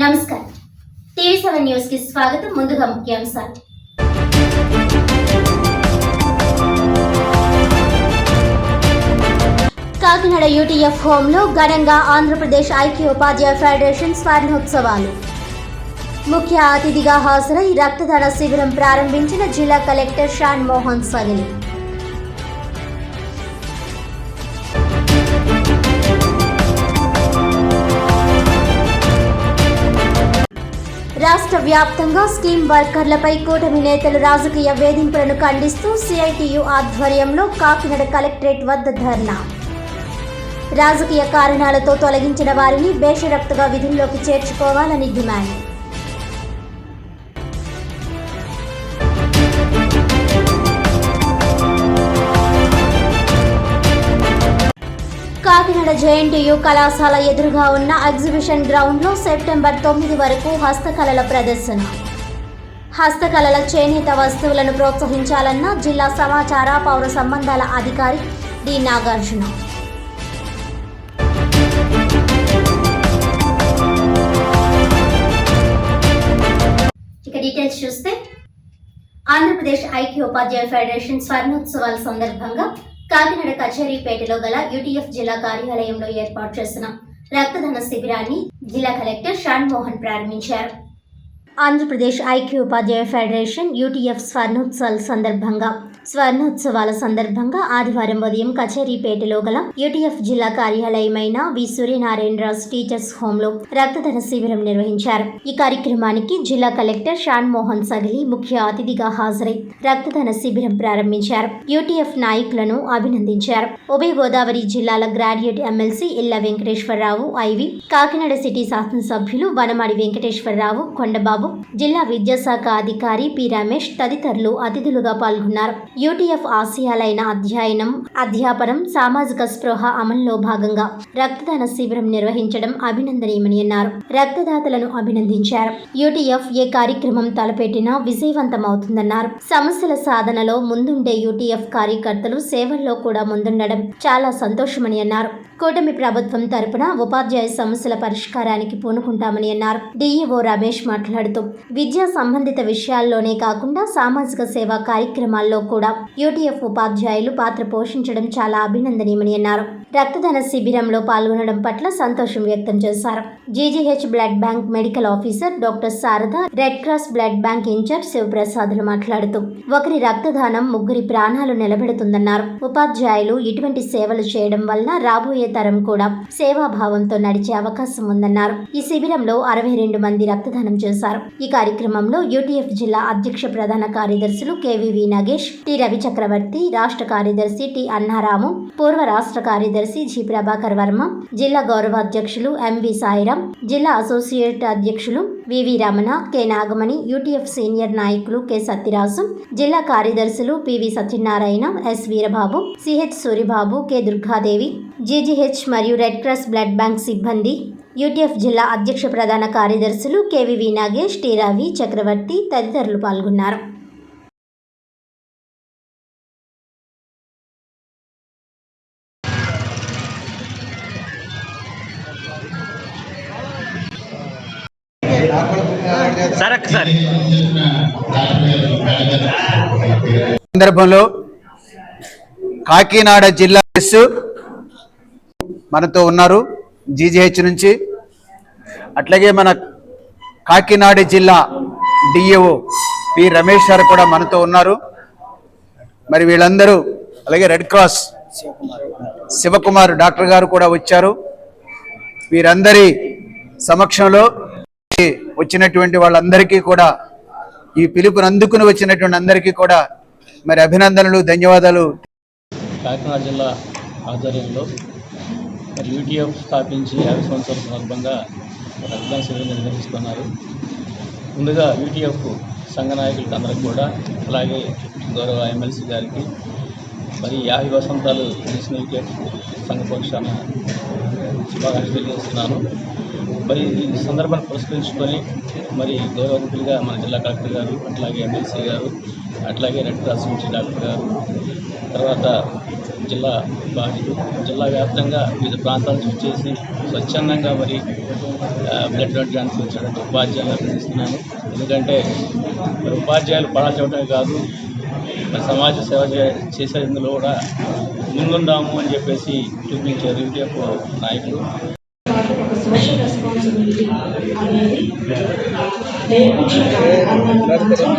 నమస్కారం. TV seven న్యూస్కి స్వాగతం. ముందుగా ముఖ్యాంశాలు. కాకినాడ యూటీఎఫ్ హోంలో ఘనంగా ఆంధ్రప్రదేశ్ ఐక్య ఉపాధ్యాయ ఫెడరేషన్ స్వర్ణోత్సవాలు. ముఖ్య అతిథిగా హాజరై రక్తదాన శిబిరం ప్రారంభించిన జిల్లా కలెక్టర్ షాన్ మోహన్ సగలి. రాష్ట్ర వ్యాప్తంగా స్కీమ్ వర్కర్లపై కూటమి నేతలు రాజకీయ వేధింపులను ఖండిస్తూ సిఐటియు ఆధ్వర్యంలో కాకినాడ కలెక్టరేట్ వద్ద ధర్నా. రాజకీయ కారణాలతో తొలగించిన వారిని బేషరక్తుగా విధుల్లోకి చేర్చుకోవాలని డిమాండ్. కాకినాడ జేఎన్టీయు కళాశాల ఎదురుగా ఉన్న ఎగ్జిబిషన్ గ్రౌండ్లో సెప్టెంబర్ తొమ్మిది వరకు హస్తకళల ప్రదర్శన. హస్తకళల చేనేత వస్తువులను ప్రోత్సహించాలన్న జిల్లా సమాచార పౌర సంబంధాల అధికారి డి. నాగార్జున. ఇక డీటెయిల్స్ చూస్తే ఆంధ్రప్రదేశ్ ఐక్య ఉపాధ్యాయ ఫెడరేషన్ స్వర్ణోత్సవాల సందర్భంగా కాకినాడ కచేరీపేటలో గల యూటీఎఫ్ జిల్లా కార్యాలయంలో ఏర్పాటు చేసిన రక్తదాన శిబిరాన్ని జిల్లా కలెక్టర్ షాన్ మోహన్ ప్రారంభించారు. ఆంధ్రప్రదేశ్ ఐక్య ఉపాధ్యాయ ఫెడరేషన్ యూటీఎఫ్ స్వర్ణోత్సవాల సందర్భంగా స్వర్ణోత్సవాల సందర్భంగా ఆదివారం ఉదయం కచేరీపేటలో గల యూటీఎఫ్ జిల్లా కార్యాలయమైన వి సూర్యనారాయణరాజు టీచర్స్ హోంలో రక్తదాన శిబిరం నిర్వహించారు. ఈ కార్యక్రమానికి జిల్లా కలెక్టర్ షాన్ మోహన్ సగిలి ముఖ్య అతిథిగా హాజరై రక్తదాన శిబిరం ప్రారంభించారు. యూటీఎఫ్ నాయకులను అభినందించారు. ఉభయ గోదావరి జిల్లాల గ్రాడ్యుయేట్ ఎమ్మెల్సీ ఇళ్ళ వెంకటేశ్వరరావు ఐవి కాకినాడ సిటీ శాసనసభ్యులు వనమాడి వెంకటేశ్వరరావు కొండబాబు జిల్లా విద్యాశాఖ అధికారి పి రమేష్ తదితరులు అతిథులుగా పాల్గొన్నారు. యూటీఎఫ్ ఆశయాలైన అధ్యయనం అధ్యాపనం సామాజిక స్పృహ అమలులో భాగంగా రక్తదాన శిబిరం నిర్వహించడం అభినందనీయమని అన్నారు. రక్తదాతలను అభినందించారు. యూటీఎఫ్ ఏ కార్యక్రమం తలపెట్టినా విజయవంతమవుతుందన్నారు. సమస్యల సాధనలో ముందుండే యూటీఎఫ్ కార్యకర్తలు సేవల్లో కూడా ముందుండడం చాలా సంతోషమని అన్నారు. కూటమి ప్రభుత్వం తరపున ఉపాధ్యాయ సమస్యల పరిష్కారానికి పూనుకుంటామని అన్నారు. డిఈఓ రమేష్ మాట్లాడుతూ విద్యా సంబంధిత విషయాల్లోనే కాకుండా సామాజిక సేవా కార్యక్రమాల్లో కూడా యూటీఎఫ్ ఉపాధ్యాయులు పాత్ర పోషించడం చాలా అభినందనీయమని అన్నారు. రక్తదాన శిబిరంలో పాల్గొనడం పట్ల సంతోషం వ్యక్తం చేశారు. GGH blood bank medical officer doctor Sharada red cross blood bank incharge శివప్రసాద్లు మాట్లాడుతూ ఒకరి రక్తదానం ముగ్గురి ప్రాణాలు నిలబెడుతుందన్నారు. ఉపాధ్యాయులు ఇటువంటి సేవలు చేయడం వల్ల రాబోయే తరం కూడా సేవాభావంతో నడిచే అవకాశం ఉందన్నారు. ఈ శిబిరంలో అరవై రెండు మంది రక్తదానం చేశారు. ఈ కార్యక్రమంలో యూటీఎఫ్ జిల్లా అధ్యక్ష ప్రధాన కార్యదర్శులు కేవీవి నాగేష్ టి. రవి చక్రవర్తి రాష్ట్ర కార్యదర్శి టి అన్నారాము పూర్వ రాష్ట్ర కార్యదర్శి జి ప్రభాకర్ వర్మ జిల్లా గౌరవాధ్యక్షులు ఎంవి సాయిరాం జిల్లా అసోసియేట్ అధ్యక్షులు VV Ramana K Nagamani UTF senior నాయకులు కె సత్యరాజు జిల్లా కార్యదర్శులు PV Satyanarayana S Veerababu CH Suribabu K Durgadevi GGH మరియు రెడ్ క్రాస్ బ్లడ్ బ్యాంక్ సిబ్బంది యూటీఎఫ్ జిల్లా అధ్యక్ష ప్రధాన కార్యదర్శులు కెవివి నాగేష్ టి రవి చక్రవర్తి తదితరులు పాల్గొన్నారు. సార్ సందర్భంలో కాకినాడ జిల్లా ఎస్ మనతో ఉన్నారు జీజీహెచ్ నుంచి. అట్లాగే మన కాకినాడ జిల్లా డిఏఓ పి రమేష్ గారు కూడా మనతో ఉన్నారు. మరి వీళ్ళందరూ అలాగే రెడ్ క్రాస్ శివకుమార్ డాక్టర్ గారు కూడా వచ్చారు. వీరందరి సమక్షంలో వచ్చినటువంటి వాళ్ళందరికీ కూడా ఈ పిలుపును అందుకుని వచ్చినటువంటి అందరికీ కూడా మరి అభినందనలు ధన్యవాదాలు. కాకినాడ జిల్లా ఆధ్వర్యంలో మరి యూటీఎఫ్ స్థాపించి యాభై సంవత్సరాల సందర్భంగా రక్తదాన శిబిరం నిర్వహిస్తున్నారు. ముందుగా యూటీఎఫ్ సంఘ నాయకులకి అందరికి కూడా అలాగే గౌరవ ఎమ్మెల్సీ గారికి మరి యాభై వసంతాలు తెలిసిన యూటీఎఫ్ సంఘ పక్షాన శుభాకాంక్షలు తెలియజేస్తున్నాను. మరి ఈ సందర్భాన్ని పురస్కరించుకొని మరి గౌరవ మన జిల్లా కలెక్టర్ గారు అట్లాగే ఎమ్మెల్సీ గారు అట్లాగే రెడ్ క్రాస్ నుంచి డాక్టర్ గారు తర్వాత జిల్లా బాధ్యులు జిల్లా వ్యాప్తంగా వివిధ ప్రాంతాల నుంచి వచ్చేసి స్వచ్ఛందంగా మరి బ్లడ్ డొనేట్ డ్యాన్స్ వచ్చినటువంటి ఉపాధ్యాయులు అభినందిస్తున్నాను. ఎందుకంటే మరి ఉపాధ్యాయులు పడాల్చడమే కాదు మరి సమాజ సేవ చేసేందులో కూడా ముందుందాము అని చెప్పేసి చూపించారు. యూటీఎఫ్ నాయకులు అనేది నేర్పించిన కార్యక్రమాలను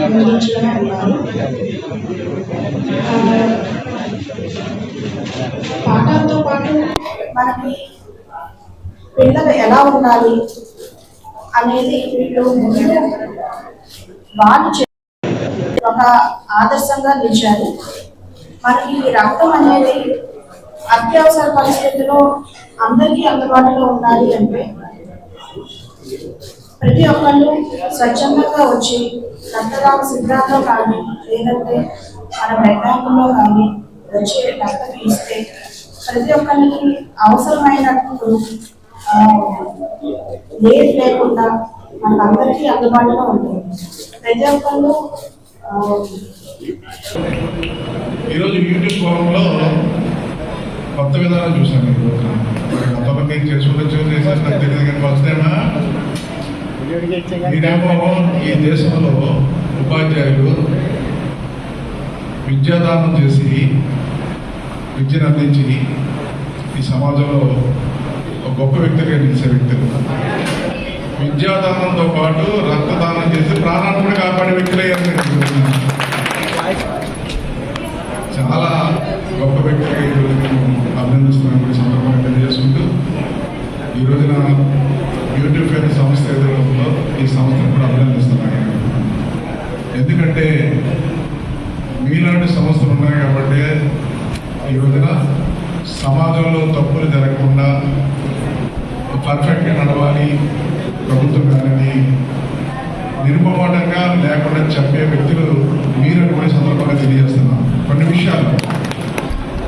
అందించడం అన్నారు. పాఠాలతో పాటు మనకి పిల్లలు ఎలా ఉండాలి అనేది వీళ్ళు ముందు వాళ్ళు ఒక ఆదర్శంగా నిలిచారు. మనకి రక్తం అనేది అత్యవసర పరిస్థితిలో అందరికీ అందుబాటులో ఉండాలి అంటే ప్రతి ఒక్కళ్ళు స్వచ్ఛందంగా వచ్చి రక్తదాన శిబిరాల్లో కానీ లేదంటే మన బెడ్డాకుల్లో కానీ వచ్చి రక్తం ఇస్తే ప్రతి ఒక్కరికి అవసరమైనప్పుడు లేదు లేకుండా మనకందరికీ అందుబాటులో ఉంటుంది. ప్రతి ఒక్కళ్ళు ఈరోజు యూట్యూబ్ ఫోరంలో కొత్త విధానం చూసాను ఈ రోజున. మరి గతంలో మీరు చేసుకుంటే చేశారు నాకు తెలియదు కానీ ఫస్ట్ టైమా మీరేమో ఈ దేశంలో ఉపాధ్యాయులు విద్యాదానం చేసి విద్యను అందించి ఈ సమాజంలో ఒక గొప్ప వ్యక్తిగా నిలిచే వ్యక్తులు. విద్యాదానంతో పాటు రక్తదానం చేసి ప్రాణాన్ని కూడా కాపాడే వ్యక్తులయ్యారు చాలా గొప్ప వ్యక్తిగా ఈరోజు మేము అభినందిస్తున్నాను. సందర్భంగా తెలియజేసుకుంటూ ఈ రోజున యూట్యూబ్ అనే సంస్థ ఎదురులో ఈ సంస్థను కూడా అభినందిస్తున్నాను ఎందుకంటే మీలాంటి సంస్థలు ఉన్నాయి కాబట్టి ఈ రోజున సమాజంలో తప్పులు జరగకుండా పర్ఫెక్ట్గా నడవాలి ప్రభుత్వం కానీ నిర్మమాటంగా లేకుండా చెప్పే వ్యక్తులు మీరు కూడా సందర్భంగా తెలియజేస్తున్నాం కొన్ని విషయాలు